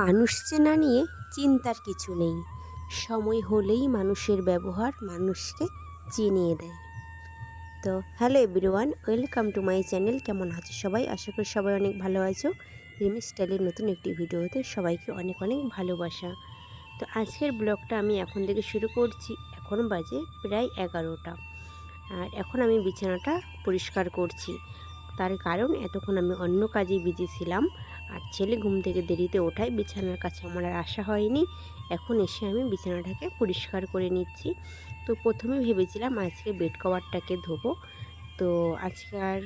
মানুষ চেনা নিয়ে চিন্তার কিছু নেই। সময় হলেই মানুষের ব্যবহার মানুষকে চিনিয়ে দেয়। তো hello everyone, welcome to my channel. কেমন আছো সবাই? আশা করি সবাই অনেক ভালো আছো। রিমি স্টাইলের নতুন একটি ভিডিওতে সবাইকে অনেক অনেক ভালোবাসা। তো আজকের ব্লগটা আমি এখন থেকে শুরু করছি। এখন বাজে প্রায় এগারোটা। আর এখন আমি বিছানাটা পরিষ্কার করছি। তার কারণ এতক্ষণ আমি অন্য কাজে বিজি ছিলাম। আর ছেলে ঘুম থেকে দেরিতে ওঠায় বিছানার কাছে আমার আর আসা হয়নি। এখন এসে আমি বিছানাটাকে পরিষ্কার করে নিচ্ছি। তো প্রথমে ভেবেছিলাম আজকে বেড কভারটাকে ধোবো। তো আজকে আর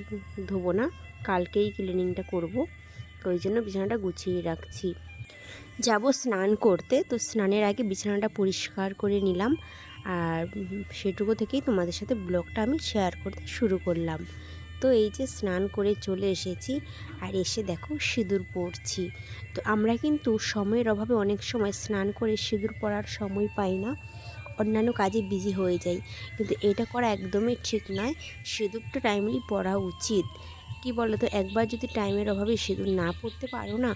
ধোবো না, কালকেই ক্লিনিংটা করব। তো ওই জন্য বিছানাটা গুছিয়ে রাখছি। যাব স্নান করতে। তো স্নানের আগে বিছানাটা পরিষ্কার করে নিলাম। আর সেটুকু থেকেই তোমাদের সাথে ব্লগটা আমি শেয়ার করতে শুরু করলাম। তো এই যে স্নান করে চলে এসেছি আর এসে দেখো সিঁদুর পরছি। তো আমরা কিন্তু সময়ের অভাবে অনেক সময় স্নান করে সিঁদুর পরার সময় পাই না, অন্যান্য কাজে বিজি হয়ে যাই। কিন্তু এটা করা একদমই ঠিক নয়, সিঁদুরটা টাইমলি পরা উচিত। কি বলো তো একবার যদি টাইমের অভাবে সিঁদুর না পড়তে পারো না,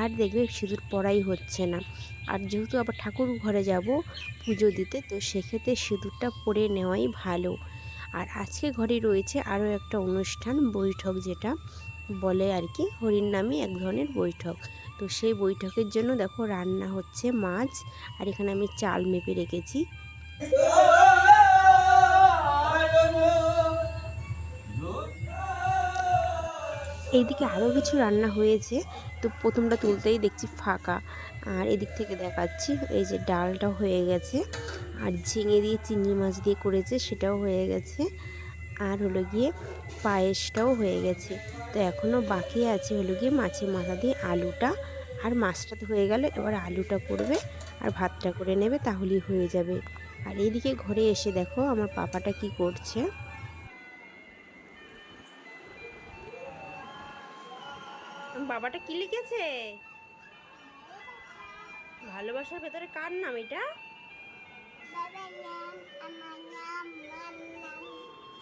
আর দেখবে সিঁদুর পরাই হচ্ছে না। আর যেহেতু আবার ঠাকুর ঘরে যাব পুজো দিতে, তো সেক্ষেত্রে সিঁদুরটা পরে নেওয়াই ভালো। আর আজকে ঘরে রয়েছে আরও একটা অনুষ্ঠান, বৈঠক যেটা বলে আর কি, হরির নামে এক ধরনের বৈঠক। তো সেই বৈঠকের জন্য দেখো রান্না হচ্ছে মাছ আর এখানে আমি চাল মেপে রেখেছি। এইদিকে আরও কিছু রান্না হয়েছে। তো প্রথমটা তুলতেই দেখছি ফাঁকা। আর এদিক থেকে দেখাচ্ছি, এই যে ডালটা হয়ে গেছে। আর ঝিঙে দিয়ে চিংড়ি মাছ দিয়ে করেছে, সেটাও হয়ে গেছে। আর হলো গিয়ে পায়েসটাও হয়ে গেছে। তো এখনও বাকি আছে হলো গিয়ে মাছের মাথা দিয়ে আলুটা। আর মাছটা তো হয়ে গেল, এবার আলুটা করবে আর ভাতটা করে নেবে, তাহলেই হয়ে যাবে। আর এইদিকে ঘরে এসে দেখো আমার পাপাটা কি করছে। বাবাটা কি লিখেছে? ভালোবাসার ভেতরে কার নাম এটা?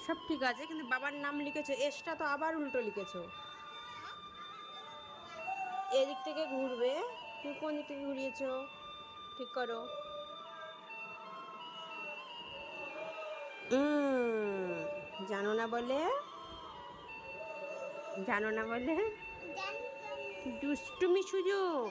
সব ঠিক আছে কিন্তু বাবার নাম লিখেছো এসটা তো আবার উল্টো লিখেছো। এদিক থেকে ঘুরবে তুমি কোন দিক থেকে ঘুরিয়েছো? ঠিক করো। জানো না বলে? জানো না বলে? দুষ্টুমি সুযোগ।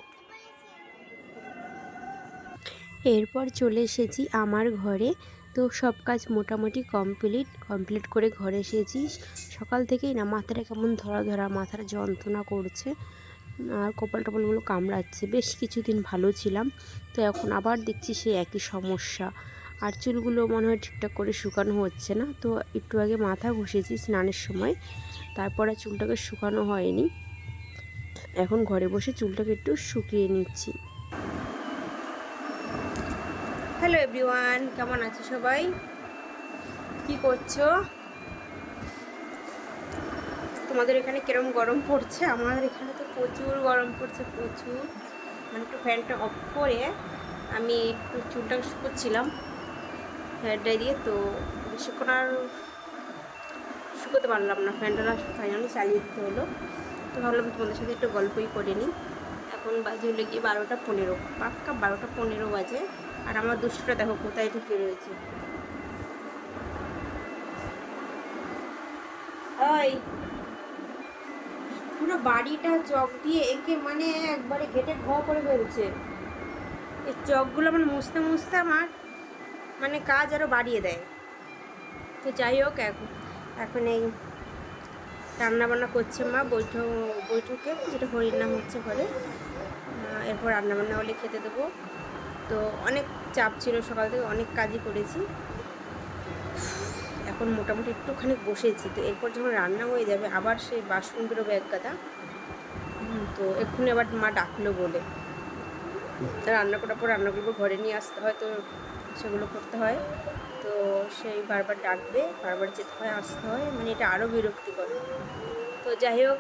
এরপর চলে এসেছি আমার ঘরে। তো সব কাজ মোটামুটি কমপ্লিট। কমপ্লিট করে ঘরে এসেছি। সকাল থেকেই না, মাথাটা কেমন ধরা ধরা মাথার যন্ত্রণা করছে। আর কপাল টপালগুলো কামড়াচ্ছে। বেশ কিছুদিন ভালো ছিলাম। তো এখন আবার দেখছি সেই একই সমস্যা। আর চুলগুলো মনে হয় ঠিকঠাক করে শুকানো হচ্ছে না। তো একটু আগে মাথা ঘষেছি স্নানের সময়। তারপরে চুলটাকে শুকানো হয়নি। এখন ঘরে বসে চুলটাকে একটু শুকিয়ে নিচ্ছি। হ্যালো এভরিওয়ান, কেমন আছো সবাই? কি করছ? তোমাদের এখানে কিরম গরম পড়ছে? আমাদের এখানে তো প্রচুর গরম পড়ছে, প্রচুর। মানে একটু ফ্যানটা অফ করে আমি একটু চুলটা শুকোচ্ছিলাম হেয়ারডাই দিয়ে, তো বেশিক্ষণ আর শুকোতে পারলাম না। ফ্যানটা ফাইনালি চালিয়ে দিতে হলো। তো ভাবলাম তোমাদের সাথে একটু গল্পই করে নিই। এখন বাজে হলে গিয়ে বারোটা পনেরো, পাক্কা বারোটা পনেরো বাজে। আর আমার দুষ্টটা দেখো কোথায় ঢুকে রয়েছে। ওই পুরো বাড়িটা চক দিয়ে একে মানে একবারে ঘেটে ঘ করে ফেলছে। এই চকগুলো আমার মুছতে মুছতে আমার মানে কাজ আরও বাড়িয়ে দেয়। তো যাই হোক, এখন এখন এই রান্নাবান্না করছে মা, বৈঠক, বৈঠকে, যেটা হরির নাম হচ্ছে ঘরে। এরপর রান্নাবান্না হলে খেতে দেবো। তো অনেক চাপ ছিল সকাল থেকে, অনেক কাজই করেছি। এখন মোটামুটি একটুখানি বসেছি। তো এরপর যখন রান্না হয়ে যাবে, আবার সেই বাসন বেরোবে এক গাদা। তো এক্ষুনি আবার মা ডাকলো বলে। রান্না করার পর রান্না করব, ঘরে নিয়ে আসতে হয় তো সেগুলো করতে হয়। তো সেই বারবার ডাকবে, বারবার যেতে হয়, আসতে হয় মানে এটা আরও বিরক্তিকর। তো যাই হোক,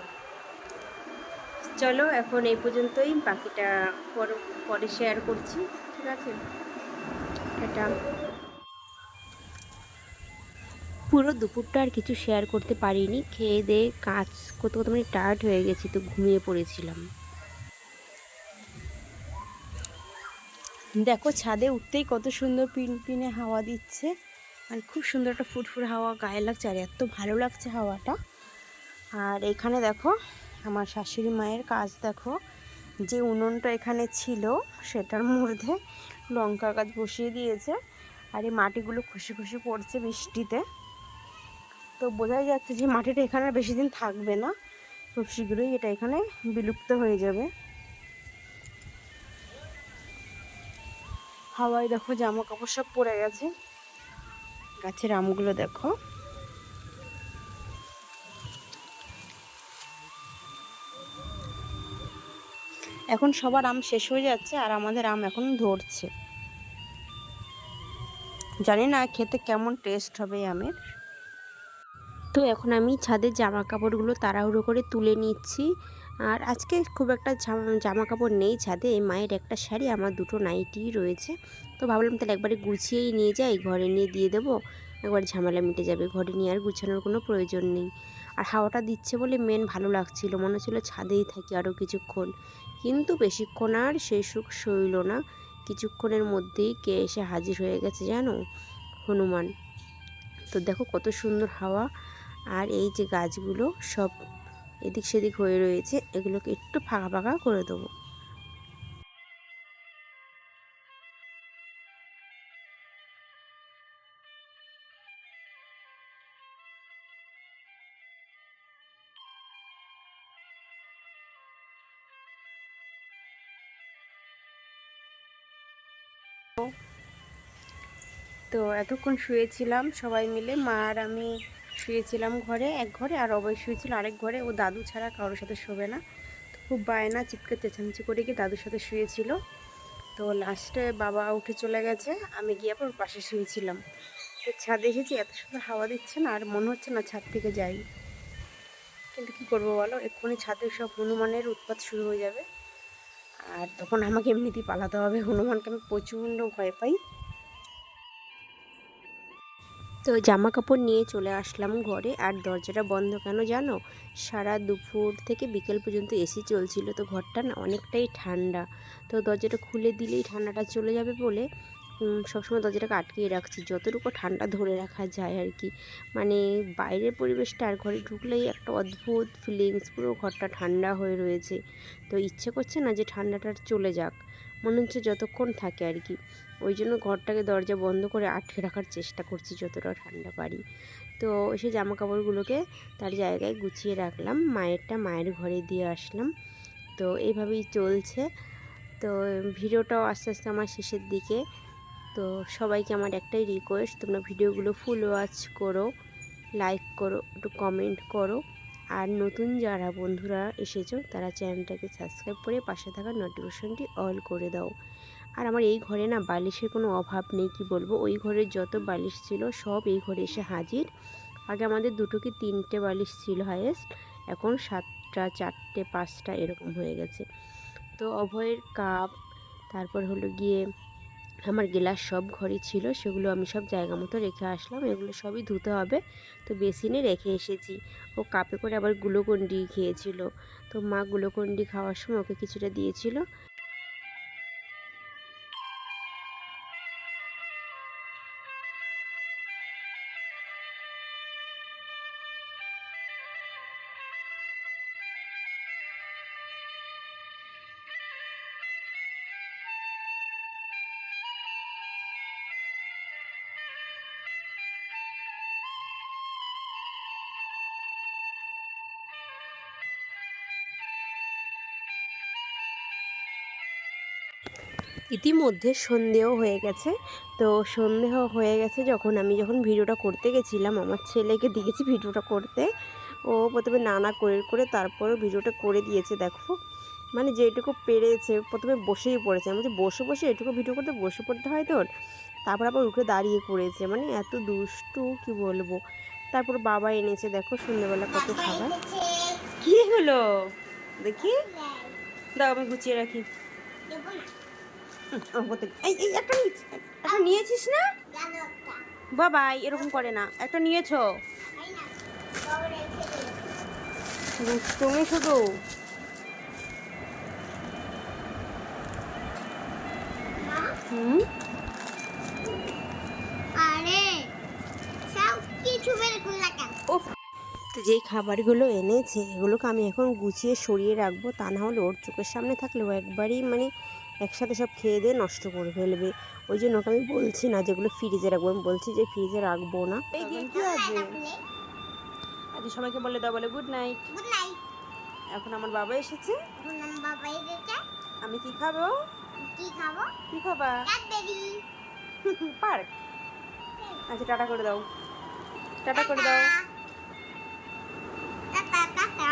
চলো এখন এই পর্যন্তই, বাকিটা পরে পরে শেয়ার করছি, ঠিক আছে? এটা পুরো দুপুরটা আর কিছু শেয়ার করতে পারিনি, খেয়ে দিয়ে কাজ করতে করতে মানে টায়ার্ড হয়ে গেছি, তো ঘুমিয়ে পড়েছিলাম। দেখো ছাদে উঠতেই কত সুন্দর পিন পিনে হাওয়া দিচ্ছে। আর খুব সুন্দর একটা ফুটফুট হাওয়া, গায়ে লাগছে আর এত ভালো লাগছে হাওয়াটা। আর এখানে দেখো, আমার শাশুড়ি মায়ের কাজ দেখো। যে উনুনটা এখানে ছিল, সেটার মধ্যে লঙ্কা গাছ বসিয়ে দিয়েছে। আর এই মাটিগুলো খুশি খুশি পড়ছে বৃষ্টিতে। তো বোঝাই যাচ্ছে যে মাটিটা এখানে বেশি দিন থাকবে না। খুব শীঘ্রই এটা এখানে বিলুপ্ত হয়ে যাবে। হাওয়ায় দেখো জামা কাপড় সব পড়ে গেছে। গাছের আমগুলো দেখো। এখন সবার আম শেষ হয়ে যাচ্ছে আর আমাদের আম এখন ধরছে। জানি না খেতে কেমন টেস্ট হবে আমের। তো এখন আমি ছাদের জামা কাপড়গুলো তাড়াহুড়ো করে তুলে নিচ্ছি। আর আজকে খুব একটা জামা কাপড় নেই ছাদে মায়ের একটা শাড়ি, আমার দুটো নাইটি রয়েছে। তো ভাবলাম তাহলে একবারে গুছিয়েই নিয়ে যাই, ঘরে নিয়ে দিয়ে দেবো, একবার ঝামেলা মিটে যাবে, ঘরে নিয়ে আর গুছানোর কোনো প্রয়োজন নেই। আর হাওয়াটা দিচ্ছে বলে মেন ভালো লাগছিল, মনে হচ্ছিল ছাদেই থাকি আরও কিছুক্ষণ। কিন্তু বেশিক্ষণ আর সেই সুখ সইল না, কিছুক্ষণের মধ্যেই কে এসে হাজির হয়ে গেছে জানো? হনুমান। তো দেখো কত সুন্দর হাওয়া, আর এই যে গাছগুলো সব এদিক সেদিক হয়ে রয়েছে, এগুলোকে একটু ফাঁকা ফাঁকা করে দেবো। তো এতক্ষণ শুয়েছিলাম সবাই মিলে, মা আর আমি শুয়েছিলাম ঘরে, এক ঘরে, আর অবয় শুয়েছিল আরেক ঘরে। ও দাদু ছাড়া কারোর সাথে শোবে না। তো খুব বায়না চিৎকে চেঁচামেচি করে গিয়ে দাদুর সাথে শুয়েছিল। তো লাস্টে বাবা উঠে চলে গেছে। আমি গিয়ে আবার পাশে শুয়েছিলাম। তো ছাদে এসেছি, এত সুন্দর হাওয়া দিচ্ছে না, আর মনে হচ্ছে না ছাদ থেকে যাই। কিন্তু কি করব বলো? এক্ষুনি ছাদে সব হনুমানের উৎপাত শুরু হয়ে যাবে। আর তখন আমাকে এমনিতেই পালাতে হবে। হনুমানকে আমি প্রচণ্ড ভয় পাই। তো জামা কাপড় নিয়ে চলে আসলাম ঘরে। আর দরজাটা বন্ধ কেন জানো? সারা দুপুর থেকে বিকেল পর্যন্ত এসি চলছিল। তো ঘরটা না অনেকটাই ঠান্ডা। তো দরজাটা খুলে দিলেই ঠান্ডাটা চলে যাবে বলে সবসময় দরজাটাকে আটকিয়ে রাখছি। যতটুকু ঠান্ডা ধরে রাখা যায় আর কি। মানে বাইরের পরিবেশটা আর ঘরে ঢুকলেই একটা অদ্ভুত ফিলিংস পুরো ঘরটা ঠান্ডা হয়ে রয়েছে। তো ইচ্ছে করছে না যে ঠান্ডাটা চলে যাক। মনে হচ্ছে যতক্ষণ থাকে আর কি। ওই জন্য ঘরটাকে দরজা বন্ধ করে আটকে রাখার চেষ্টা করছি যতটা ঠান্ডা পারি। তো সেই জামা কাপড়গুলোকে তার জায়গায় গুছিয়ে রাখলাম। মায়েরটা মায়ের ঘরে দিয়ে আসলাম। তো এইভাবেই চলছে। তো ভিডিওটাও আস্তে আস্তে আমার শেষের দিকে। তো সবাইকে আমার একটাই রিকোয়েস্ট তোমরা ভিডিওগুলো ফুল ওয়াচ করো লাইক করো, একটু কমেন্ট করো। আর নতুন যারা বন্ধুরা এসেছ, তারা চ্যানেলটাকে সাবস্ক্রাইব করে পাশে থাকা নোটিফিকেশনটি অল করে দাও। আর আমার এই ঘরে না বালিশের কোনো অভাব নেই, কি বলব? ওই ঘরের যত বালিশ ছিল সব এই ঘরে এসে হাজির। আগে আমাদের দুটো কি তিনটে বালিশ ছিল হায়েস্ট এখন সাতটা, চারটে, পাঁচটা এরকম হয়ে গেছে। তো অভয়ের কাপ তারপর হলো গিয়ে আমার গ্লাস সব ঘরে ছিল, সেগুলো আমি সব জায়গা মতো রেখে আসলাম, এগুলো সবই ধুতে হবে। তো বেসিনে রেখে এসেছি। ও কাপে করে আবার গুলোকন্ডি খেয়েছিল। তো মা গুলোকন্ডি খাওয়ার সময় ওকে কিছুটা দিয়েছিল। ইতিমধ্যে সন্ধেও হয়ে গেছে। তো সন্ধে হয়ে গেছে যখন আমি যখন ভিডিওটা করতে গেছিলাম আমার ছেলেকে দিয়েছি ভিডিওটা করতে। ও প্রথমে নানা করে করে তারপর ভিডিওটা করে দিয়েছে দেখো। মানে যেটুকু পেরেছে প্রথমে বসেই পড়েছে। আমি বসে বসে এটুকু ভিডিও করতে বসে পড়তে হয় তোর? তারপর আবার উঠে দাঁড়িয়ে পড়েছে। মানে এত দুষ্টু কি বলব? তারপর বাবা এনেছে দেখো সন্ধ্যেবেলা কত খাবার। কি হলো? দেখি। দাও আমি গুছিয়ে রাখি। একটা নিয়েছিস না? বাবাই, এরকম করে না, একটা নিয়েছো? তুমি শুধু। হুম? তো যেই খাবারগুলো এনেছে, এগুলোকে আমি এখন গুছিয়ে সরিয়ে রাখব, তা না হলে ওর চোখের সামনে থাকলে ও একবারই মানে একসাথে সব খেয়ে দিয়ে নষ্ট করে ফেলবে। ওই জন্য ওকে আমি বলছি না যেগুলো ফ্রিজে রাখব। আমি বলছি যে ফ্রিজে রাখব না। এই দিয়ে কি আছে? আচ্ছা সবাইকে বলে দাও বলে গুড নাইট গুড নাইট এখন আমার বাবা এসেছে। এখন আমার বাবা এসেছে। আমি কি খাব? কি খাব? কি খাবা? Cadbury park. আচ্ছা টাটা করে দাও। টাটা করে দাও। Tata tata.